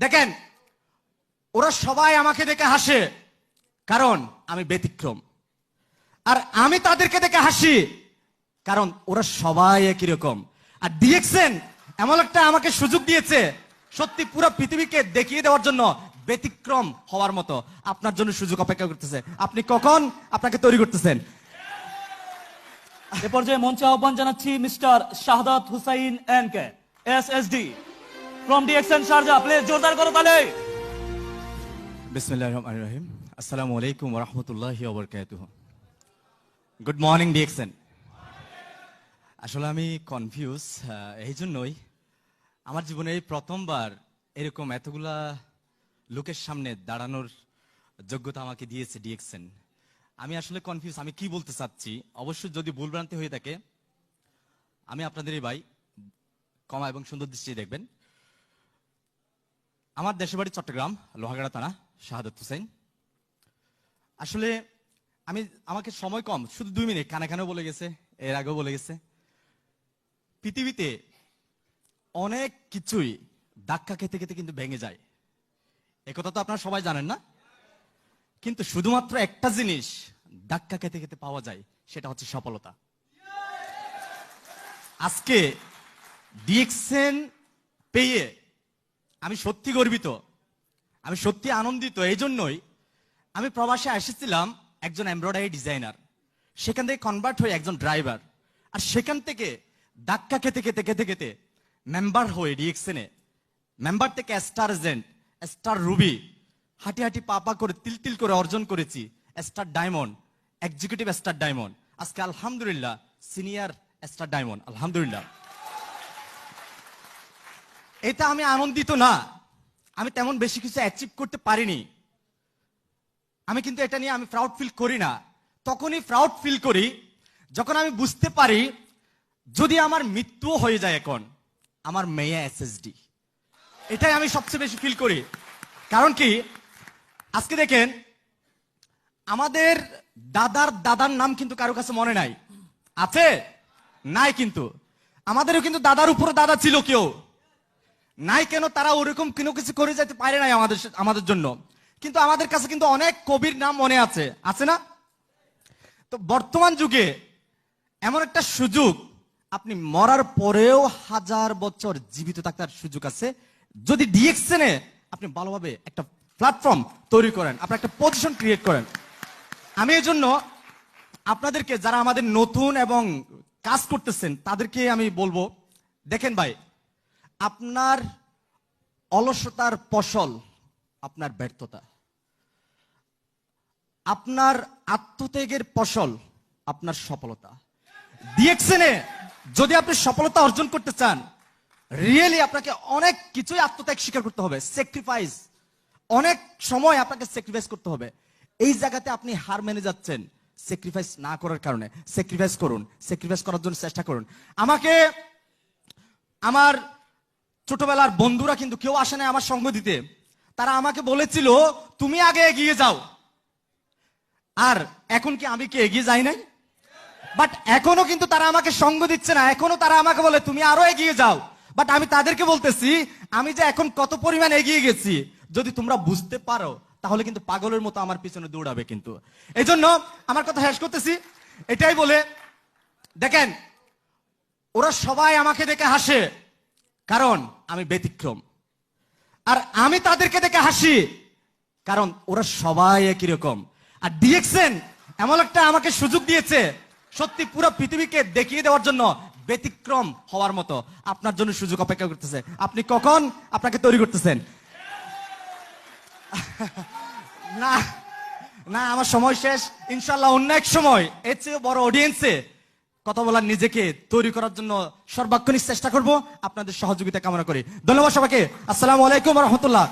দেখেন, ওরা সবাই আমাকে দেখে হাসে, কারণ আমি ব্যতিক্রম। আর আমি তাদেরকে দেখে হাসি, কারণ ওরা সবাই একই রকম। আর ডিএক্সেন এমন একটা আমাকে সুযোগ দিয়েছে, সত্যি পুরো পৃথিবীকে দেখিয়ে দেওয়ার জন্য ব্যতিক্রম হওয়ার মতো। আপনার জন্য সুযোগ অপেক্ষা করতেছে। আপনি কখন আপনাকে তৈরি করতেছেন? এ পর্যায়ে মঞ্চে আহ্বান জানাচ্ছি mister Shahadat Hussain N K S S D from DXN Sharjah please জোরদার করো তাহলে বিসমিল্লাহির রহমানির রহিম আসসালামু আলাইকুম ওয়া রাহমাতুল্লাহি ওয়া বারাকাতুহু গুড মর্নিং ডিএক্সেন আসলে আমি কনফিউজ এই জন্যই আমার জীবনে এই প্রথমবার এরকম এতগুলা লোকের সামনে দাঁড়ানোর যোগ্যতা আমাকে দিয়েছে ডিএক্সেন আমি আসলে কনফিউজ আমি কি বলতে চাচ্ছি? অবশ্যই যদি ভুলভ্রান্তি হয়ে থাকে, আমি আপনাদেরই ভাই কমা এবং সুন্দর দৃষ্টি দেখবেন। আমার দেশের বাড়ি চট্টগ্রাম, লোহাগাড়া থানা, শাহাদত হুসেন। আসলে আমি, আমাকে সময় কম, শুধু দুই মিনিট, কানে কানেও বলে গেছে, এর আগেও বলে গেছে। পৃথিবীতে অনেক কিছুই ধাক্কা খেতে খেতে কিন্তু ভেঙে যায়। একথা তো আপনারা সবাই জানেন না? কিন্তু শুধুমাত্র একটা জিনিস ধাক্কা খেতে খেতে পাওয়া যায়, সেটা হচ্ছে সফলতা। আজকে ডিএক্সেন পেয়ে আমি সত্যি গর্বিত। আমি সত্যি আনন্দিত। এই জন্যই আমি প্রবাসে এসেছিলাম একজন এমব্রয়ডারি ডিজাইনার। সেখান থেকে কনভার্ট হয়ে একজন ড্রাইভার আর সেখান থেকে ধাক্কা খেতে খেতে খেতে খেতে মেম্বার হয়ে ডিএক্সেনে মেম্বার থেকে স্টার এজেন্ট স্টার রুবি হাঁটি হাঁটি পাপা করে, তিল তিল করে অর্জন করেছি। Star diamond executive star diamond আজকে আলহামদুলিল্লাহ সিনিয়র স্টার ডায়মন্ড আলহামদুলিল্লাহ। এটা আমি আনন্দিত না। আমি তেমন বেশি কিছু অ্যাচিভ করতে পারিনি। আমি কিন্তু এটা নিয়ে আমি প্রাউড ফিল করি না। তখনই প্রাউড ফিল করি যখন আমি বুঝতে পারি, যদি আমার মৃত্যুও হয়ে যায় এখন, আমার মেয়ে এসএসডি এটাই আমি সবচেয়ে বেশি ফিল করি। কারণ কি? আজকে দেখেন, আমাদের দাদার দাদার নাম কিন্তু কারও কাছে মনে নাই। আছে? নাই কিন্তু। আমাদেরও কিন্তু দাদার উপরে দাদা ছিল কেউ। নাই কেন তারা ওরকম কোনো কিছু করে যেতে পারে নাই আমাদের আমাদের জন্য। কিন্তু আমাদের কাছে কিন্তু অনেক কবির নাম মনে আছে। আছে না? তো বর্তমান যুগে এমন একটা সুযোগ, আপনি মরার পরেও হাজার বছর জীবিত থাকার সুযোগ আছে। যদি ডিএক্সএনে আপনি ভালোভাবে একটা প্ল্যাটফর্ম তৈরি করেন আপনি একটা পজিশন ক্রিয়েট করেন। আমি এই জন্য আপনাদেরকে, যারা আমাদের নতুন এবং কাজ করতেছেন, তাদেরকে আমি বলব, দেখেন ভাই আপনার অলসতার ফসল, আপনার ব্যর্থতা। আপনার আত্মত্যাগের ফসল, আপনার সফলতা। ডিএক্সএনে যদি আপনি সফলতা অর্জন করতে চান রিয়েলি আপনাকে অনেক কিছুই আত্মত্যাগ স্বীকার করতে হবে। স্যাক্রিফাইস অনেক সময় আপনাকে স্যাক্রিফাইস করতে হবে। এই জায়গাতে আপনি হার মেনে যাচ্ছেন। স্যাক্রিফাইস না করার কারণে। স্যাক্রিফাইস করুন। স্যাক্রিফাইস করার জন্য চেষ্টা করুন। আমাকে, আমার ছোটবেলার বন্ধুরা কিন্তু কেউ আসে না আমার সঙ্গ দিতে। তারা আমাকে বলেছিল, তুমি আগে এগিয়ে যাও। আর এখন কি আমি কি এগিয়ে যাই নাই? বাট এখনও কিন্তু তারা আমাকে সঙ্গ দিচ্ছে না। এখনও তারা আমাকে বলে, তুমি আরও এগিয়ে যাও। বাট আমি তাদেরকে বলতেছি, আমি যে এখন কত পরিমাণ এগিয়ে গেছি, যদি তোমরা বুঝতে পারো, তাহলে কিন্তু পাগলের মতো আমার পিছনে দৌড়াবে কিন্তু। এই জন্য আমার কথা শেষ করতেছি। এটাই বলে, দেখেন, ওরা সবাই আমাকে দেখে হাসে। কারণ আমি ব্যতিক্রম। আর আমি তাদেরকে দেখে হাসি, কারণ ওরা সবাই একই রকম। আর ডিএক্সেন এমন একটা আমাকে সুযোগ দিয়েছে, সত্যি পুরো পৃথিবীকে দেখিয়ে দেওয়ার জন্য ব্যতিক্রম হওয়ার মতো। আপনার জন্য সুযোগ অপেক্ষা করতেছে। আপনি কখন আপনাকে তৈরি করতেছেন? না না, আমার সময় শেষ। ইনশাল্লাহ অন্য এক সময়। এর চেয়ে বড় অডিয়েন্সে কথা বলার নিজেকে তৈরি করার জন্য সর্বাক্ষণিক চেষ্টা করব। আপনাদের সহযোগিতা কামনা করি। ধন্যবাদ সবাইকে। আসসালামু আলাইকুম রহমতুল্লাহ।